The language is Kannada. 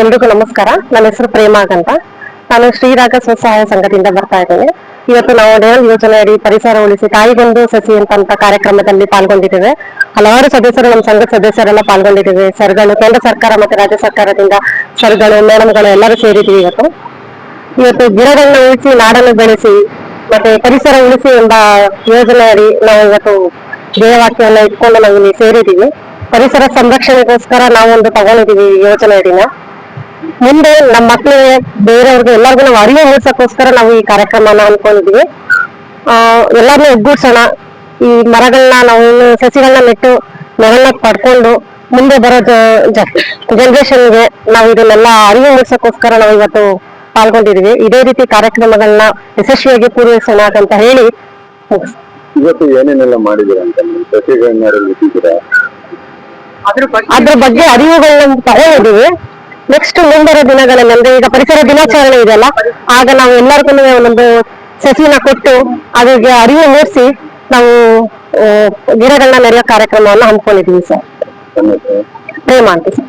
ಎಲ್ರಿಗೂ ನಮಸ್ಕಾರ. ನನ್ನ ಹೆಸರು ಪ್ರೇಮಾಗಂತ ಅಂತ. ನಾನು ಶ್ರೀರಾಗ ಸ್ವಸಹಾಯ ಸಂಘದಿಂದ ಬರ್ತಾ ಇದ್ದೇನೆ. ಇವತ್ತು ನಾವು ನೇರಲ್ ಯೋಜನೆ ಅಡಿ ಪರಿಸರ ಉಳಿಸಿ, ತಾಯಿಗೊಂದು ಸಸಿ ಅಂತ ಕಾರ್ಯಕ್ರಮದಲ್ಲಿ ಪಾಲ್ಗೊಂಡಿದ್ದೇವೆ. ಹಲವಾರು ಸದಸ್ಯರು, ನಮ್ಮ ಸಂಘದ ಸದಸ್ಯರೆಲ್ಲ ಪಾಲ್ಗೊಂಡಿದ್ದೇವೆ. ಸರ್ಗಳು, ಕೇಂದ್ರ ಸರ್ಕಾರ ಮತ್ತೆ ರಾಜ್ಯ ಸರ್ಕಾರದಿಂದ ಸರ್ಗಳು, ಮೇಡಮ್ಗಳು ಎಲ್ಲರೂ ಸೇರಿದ್ದೀವಿ ಇವತ್ತು. ಇವತ್ತು ಗಿಡಗಳನ್ನ ಉಳಿಸಿ, ನಾಡನ್ನು ಬೆಳೆಸಿ ಮತ್ತೆ ಪರಿಸರ ಉಳಿಸಿ ಎಂಬ ಯೋಜನೆ ಅಡಿ ನಾವು ಇವತ್ತು ಧ್ಯೇಯವಾಕ್ಯವನ್ನು ಇಟ್ಕೊಂಡು ನಾವು ಇಲ್ಲಿ ಸೇರಿದ್ದೀವಿ. ಪರಿಸರ ಸಂರಕ್ಷಣೆಗೋಸ್ಕರ ನಾವು ಒಂದು ತಗೊಂಡಿದ್ದೀವಿ ಯೋಜನೆ ಅಡಿನ ಮುಂದೆ ನಮ್ಮ ಮಕ್ಕಳಿಗೆ ಬೇರೆಯವ್ರಿಗೆ ಎಲ್ಲರಿಗೂ ನಾವು ಅರಿವು ಮೂಡಿಸೋಕ್ಕೋಸ್ಕರ ನಾವು ಈ ಕಾರ್ಯಕ್ರಮನ ಅನ್ಕೊಂಡಿದ್ವಿ ಆ ಎಲ್ಲಾರನ್ನೂ ಒಗ್ಗೂಡ್ಸೋಣ. ಈ ಮರಗಳನ್ನ ನಾವು ಸಸಿಗಳನ್ನ ನೆಟ್ಟು ನೆರಳನ್ನ ಪಡ್ಕೊಂಡು ಮುಂದೆ ಬರೋ ಜನರೇಷನ್ಗೆ ನಾವು ಇದನ್ನೆಲ್ಲ ಅರಿವು ಮೂಡಿಸೋಕ್ಕೋಸ್ಕರ ನಾವು ಇವತ್ತು ಪಾಲ್ಗೊಂಡಿದೀವಿ ಇದೇ ರೀತಿ ಕಾರ್ಯಕ್ರಮಗಳನ್ನ ಯಶಸ್ವಿಯಾಗಿ ಪೂರೈಸೋಣ ಅಂತ ಹೇಳಿ ಇವತ್ತು ಏನೇನೆಲ್ಲ ಮಾಡಿದೀರ ಅಂತ ಸಸಿಗಳನ್ನ ಅದ್ರ ಬಗ್ಗೆ ಅರಿವುಗಳನ್ನ ತಗೊಂಡಿದೀವಿ ನೆಕ್ಸ್ಟ್ ಮುಂಬರುವ ದಿನಗಳಲ್ಲಿ ಅಂದ್ರೆ ಈಗ ಪರಿಸರ ದಿನಾಚರಣೆ ಇದೆಯಲ್ಲ ಆಗ ನಾವು ಎಲ್ಲರಿಗೂ ಒಂದೊಂದು ಸಸಿನ ಕೊಟ್ಟು ಅದಕ್ಕೆ ಅರಿವು ಮೂಡಿಸಿ ನಾವು ಗಿಡಗಳನ್ನ ನೆರೆಯೋ ಕಾರ್ಯಕ್ರಮವನ್ನು ಹಮ್ಮಿಕೊಂಡಿದೀವಿ ಸರ್? ಪ್ರೇಮ ಅಂತ ಸರ್.